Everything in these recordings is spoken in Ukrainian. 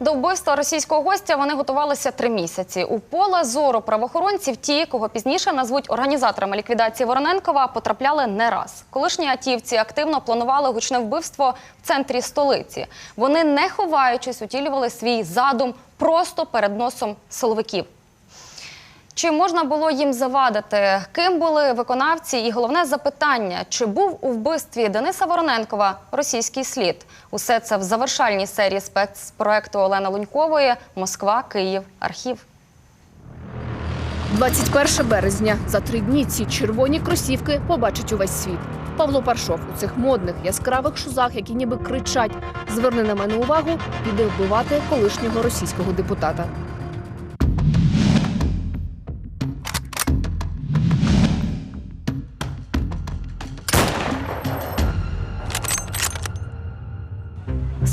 До вбивства російського гостя вони готувалися три місяці. У поле зору правоохоронців ті, кого пізніше назвуть організаторами ліквідації Вороненкова, потрапляли не раз. Колишні атівці активно планували гучне вбивство в центрі столиці. Вони, не ховаючись, утілювали свій задум просто перед носом силовиків. Чи можна було їм завадити? Ким були виконавці? І головне запитання: чи був у вбивстві Дениса Вороненкова російський слід? Усе це в завершальній серії спецпроекту Олени Лунькової Москва, Київ, архів. 21 березня. За три дні ці червоні кросівки побачить увесь світ. Павло Паршов у цих модних яскравих шузах, які ніби кричать: зверни на мене увагу, піде вбивати колишнього російського депутата.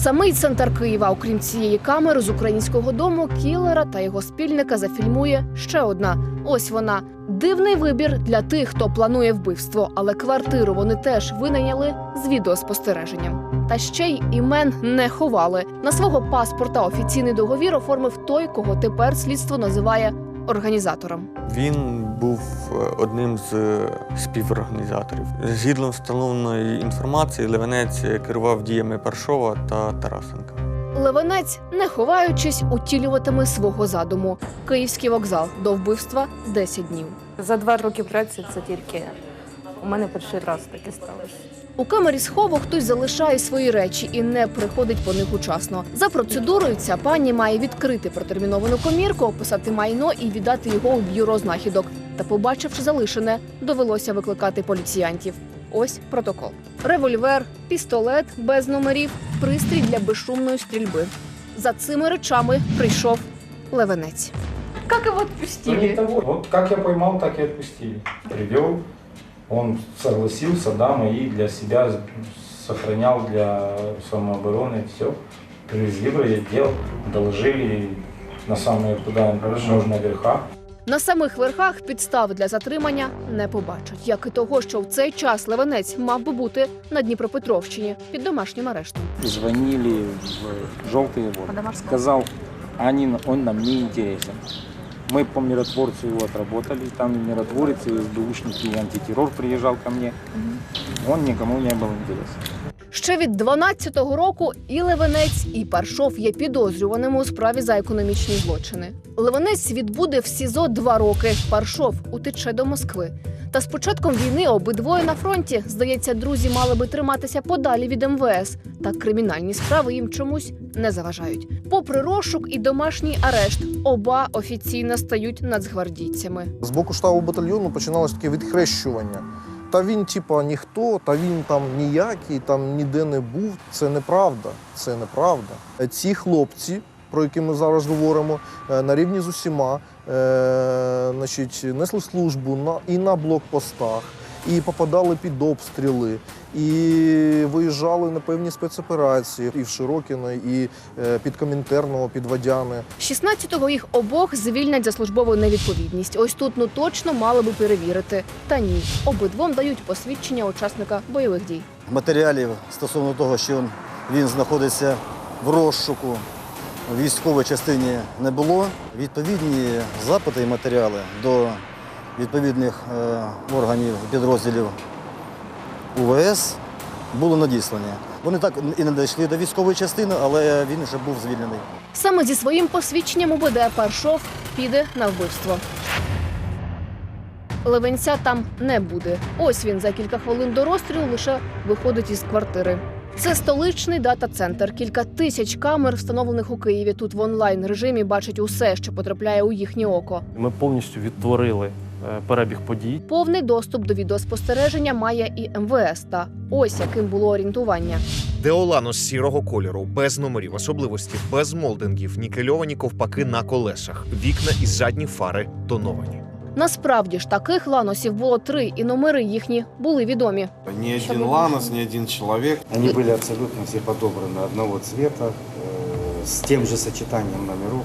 Самий центр Києва, окрім цієї камери з українського дому, кілера та його спільника зафільмує ще одна. Ось вона. Дивний вибір для тих, хто планує вбивство, але квартиру вони теж винайняли з відеоспостереженням. Та ще й імен не ховали. На свого паспорта офіційний договір оформив той, кого тепер слідство називає організатором. Він був е, одним з е, співорганізаторів. Згідно встановленої інформації, Левенець керував діями Паршова та Тарасенка. Левенець, не ховаючись, утілюватиме свого задуму. Київський вокзал до вбивства 10 днів. За два роки праці це тільки у мене перший раз таке сталося. У камері схову хтось залишає свої речі і не приходить по них учасно. За процедурою ця пані має відкрити протерміновану комірку, описати майно і віддати його у бюро знахідок. Та, побачивши залишене, довелося викликати поліціянтів. Ось протокол: револьвер, пістолет без номерів, пристрій для безшумної стрільби. За цими речами прийшов левенець. Як його Ну, не відпустили? того. Вот как я поймал, так и отпустили. Привел, он согласился, да, мои для себя сохранял для самообороны, все. Привезли в райотдел, доложили на самые куда нужно верха. На самих верхах підстав для затримання не побачать, як і того, що в цей час Левенець мав би бути на Дніпропетровщині під домашнім арештом. звонили в желтые воды. Сказал, они, он нам не интересен. Мы по миротворцу его отработали. Там миротворец, и СБУшники, и антитеррор приезжал ко мне. Он никому не был интересен. Ще від 12-го року і Левенець, і Паршов є підозрюваними у справі за економічні злочини. Левенець відбуде в СІЗО два роки. Паршов утече до Москви. Та з початком війни обидвоє на фронті, здається, друзі мали би триматися подалі від МВС. Та кримінальні справи їм чомусь не заважають. Попри розшук і домашній арешт, оба офіційно стають нацгвардійцями. З боку штабу батальйону починалось таке відхрещування. Та він, типа, ніхто, та він там ніякий, там ніде не був. Це неправда. Це неправда. Е, Ці хлопці, про які ми зараз говоримо, е, на рівні з усіма, е, значить, несли службу на, і на блокпостах, і попадали під обстріли, і виїжджали на певні спецоперації і в Широкіно, і е, під Комінтерного, під Водяне. 16-го їх обох звільнять за службову невідповідність. Ось тут ну точно мали би перевірити. Та ні, обидвом дають посвідчення учасника бойових дій. матеріалів стосовно того, що він знаходиться в розшуку в військовій частині не було. Відповідні запити і матеріали до відповідних е, органів підрозділів УВС були надіслані. Вони так і не дійшли до військової частини, але він вже був звільнений. Саме зі своїм посвідченням УБД Паршов піде на вбивство. Левенця там не буде. Ось він за кілька хвилин до розстрілу лише виходить із квартири. Це столичний дата-центр. Кілька тисяч камер, встановлених у Києві. Тут в онлайн режимі бачать усе, що потрапляє у їхнє око. Ми повністю відтворили перебіг подій. Повний доступ до відеоспостереження має і МВС. Та ось яким було орієнтування. Деолано з сірого кольору, без номерів особливості, без молдингів, нікельовані ковпаки на колесах, вікна і задні фари тоновані. Насправді ж таких ланосів було три, і номери їхні були відомі. Ни один Ланос, ни один человек. Они были абсолютно все подобраны одного цвета, э, с тем же сочетанием номеров.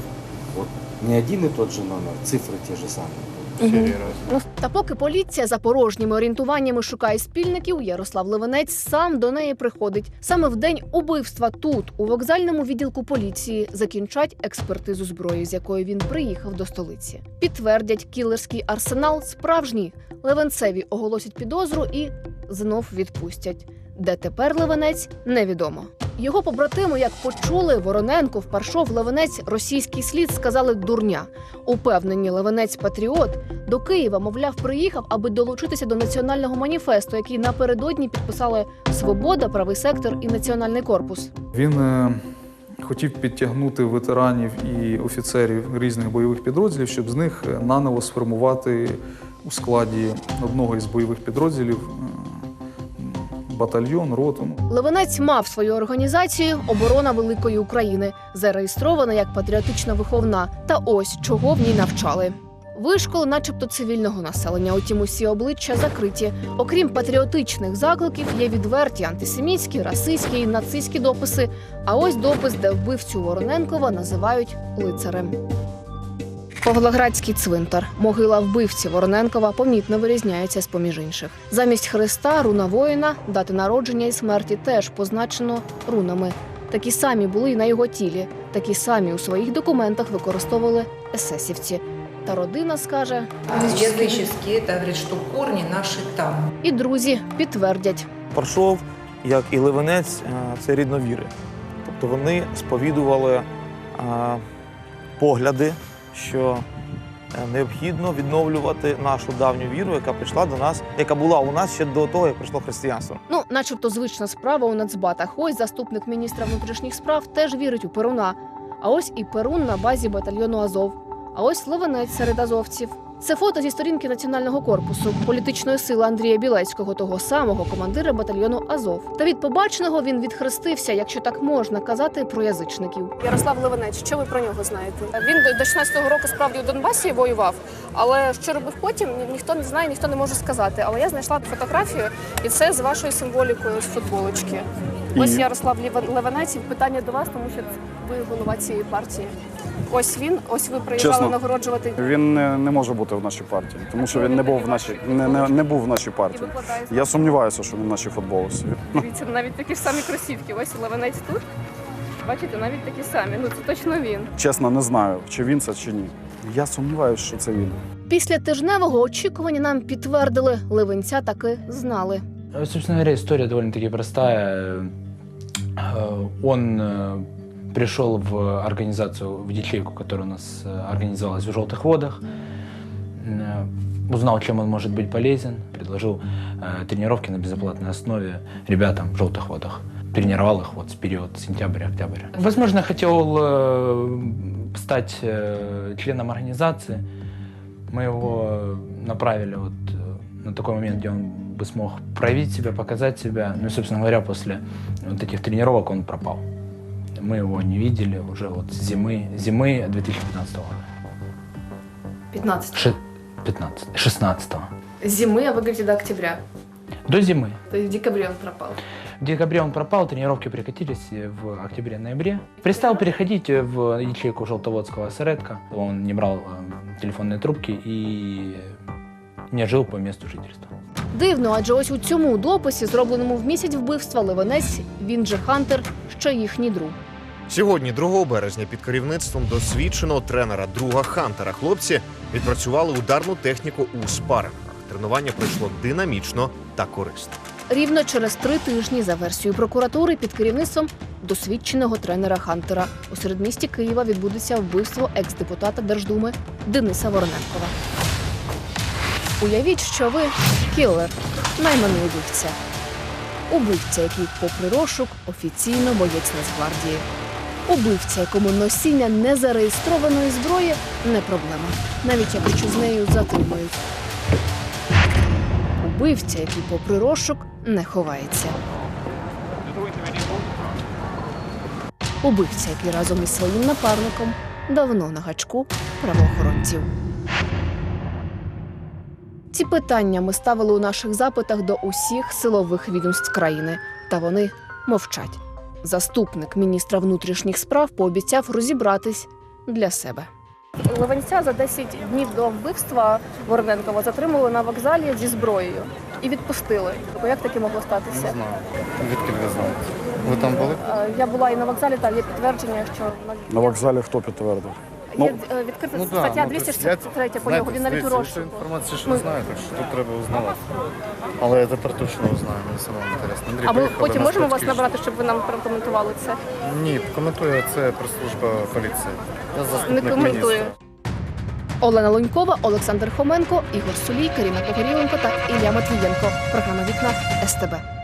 Вот не один и тот же номер, цифры те же самые. серии разные. Та поки поліція за порожніми орієнтуваннями шукає спільників, Ярослав Левенець сам до неї приходить. Саме в день убивства тут, у вокзальному відділку поліції, закінчать експертизу зброї, з якою він приїхав до столиці. Підтвердять, кілерський арсенал справжній. Левенцеві оголосять підозру і знов відпустять. Де тепер Левенець невідомо. Його побратими, як почули, Вороненко впаршов Левенець російський слід, сказали дурня. Упевнені Левенець Патріот до Києва, мовляв, приїхав, аби долучитися до національного маніфесту, який напередодні підписали Свобода, правий сектор і національний корпус. Він е, хотів підтягнути ветеранів і офіцерів різних бойових підрозділів, щоб з них е, наново сформувати у складі одного із бойових підрозділів е, батальйон, роту. Левенець мав свою організацію Оборона Великої України, зареєстрована як патріотична виховна. Та ось чого в ній навчали. Вишколи, начебто цивільного населення, утім усі обличчя закриті. Окрім патріотичних закликів, є відверті антисемітські, расистські і нацистські дописи. А ось допис, де вбивцю Вороненкова називають лицарем. Павлоградський цвинтар. Могила вбивці Вороненкова помітно вирізняється з поміж інших. Замість хреста руна воїна, дати народження і смерті теж позначено рунами. Такі самі були і на його тілі, такі самі у своїх документах використовували есесівці. Та родина скаже, Языческие, это говорит, что корни наши там. і друзі підтвердять. Паршов, як і Ливенець, е, це рідновіри. Тобто вони сповідували е, погляди, що е, необхідно відновлювати нашу давню віру, яка прийшла до нас, яка була у нас ще до того, як прийшло християнство. Ну, начебто, звична справа у нацбатах. Ось заступник міністра внутрішніх справ теж вірить у Перуна. А ось і Перун на базі батальйону Азов. А ось Левенець серед азовців. Це фото зі сторінки національного корпусу політичної сили Андрія Білецького, того самого командира батальйону Азов. Та від побаченого він відхрестився, якщо так можна казати, про язичників. Ярослав Левенець, що ви про нього знаєте? Він до- до 16-го року справді у Донбасі воював, але що робив потім, ніхто не знає, ніхто не може сказати. Але я знайшла фотографію, і це з вашою символікою з футболочки. Ось Ярослав Левенець, і питання до вас, тому що ви голова цієї партії. Ось він, ось ви приїжджали Чесно, нагороджувати. Він не, не може бути в нашій партії, тому що він не був в нашій не, не, не був в нашій партії. Я сумніваюся, що він в нашій футболці. Дивіться, навіть такі ж самі кросівки. Ось Левенець тут. Бачите, навіть такі самі. Ну це точно він. Чесно, не знаю, чи він це чи ні. Я сумніваюся, що це він. Після тижневого очікування нам підтвердили, Левенця таки знали. Собственно говоря, история довольно-таки простая. Э, Он э, пришел в организацию, в ячейку, которая у нас э, организовалась в «Желтых водах», Э, узнал, чем он может быть полезен, предложил э, тренировки на безоплатной основе ребятам в «Желтых водах». Тренировал их вот с период сентября-октября. Возможно, хотел э, стать э, членом организации. Мы его направили вот э, на такой момент, где он бы смог проявить себя, показать себя. Ну и, собственно говоря, после вот этих тренировок он пропал. Мы его не видели уже вот с зимы, зимы 2015 года. 15 Ши- 15, 16 Зимы, а вы говорите до октября. До зимы. То есть в декабре он пропал. В декабре он пропал, тренировки прекратились в октябре-ноябре. Перестал переходить в ячейку желтоводского осередка. Он не брал э, телефонные трубки и не жил по месту жительства. Дивно, адже ось у цьому дописі, зробленому в місяць вбивства, Левенець, він же Хантер, ще їхній друг. Сьогодні, 2 березня, під керівництвом досвідченого тренера друга Хантера, хлопці відпрацювали ударну техніку у спарингах. Тренування пройшло динамічно та корисно. Рівно через три тижні, за версією прокуратури, під керівництвом досвідченого тренера Хантера у середмісті Києва відбудеться вбивство екс-депутата Держдуми Дениса Вороненкова. Уявіть, що ви кілер, найманий убивця. Убивця, який, попри розшук, офіційно боєць Нацгвардії. Убивця, якому носіння незареєстрованої зброї не проблема, навіть якщо з нею затримують. Убивця, який, попри розшук, не ховається. Убивця, який разом із своїм напарником давно на гачку правоохоронців. Ці питання ми ставили у наших запитах до усіх силових відомств країни, та вони мовчать. Заступник міністра внутрішніх справ пообіцяв розібратись для себе. Левенця за 10 днів до вбивства Вороненкова затримали на вокзалі зі зброєю і відпустили. Як таке могло статися? Не знаю. Відки ви знаєте? Ви там були? Е, Я була і на вокзалі, там є підтвердження, що На вокзалі хто підтвердив? Є е, відкрита Ну, да, стаття ну, тобто 263 по нього, він навіть у розшуку. інформацію, що Ми- ви знаєте, що тут треба узнавати. Але я тепер точно узнаю, мені самому інтересно. Андрій, А ми потім можемо вас набрати, щоб ви нам прокоментували це? Ні, коментує це прес-служба поліції. Я Не коментую. Олена Лунькова, Олександр Хоменко, Ігор Сулій, Каріна Погоріленко та Ілля Матвієнко. Програма Вікна СТБ.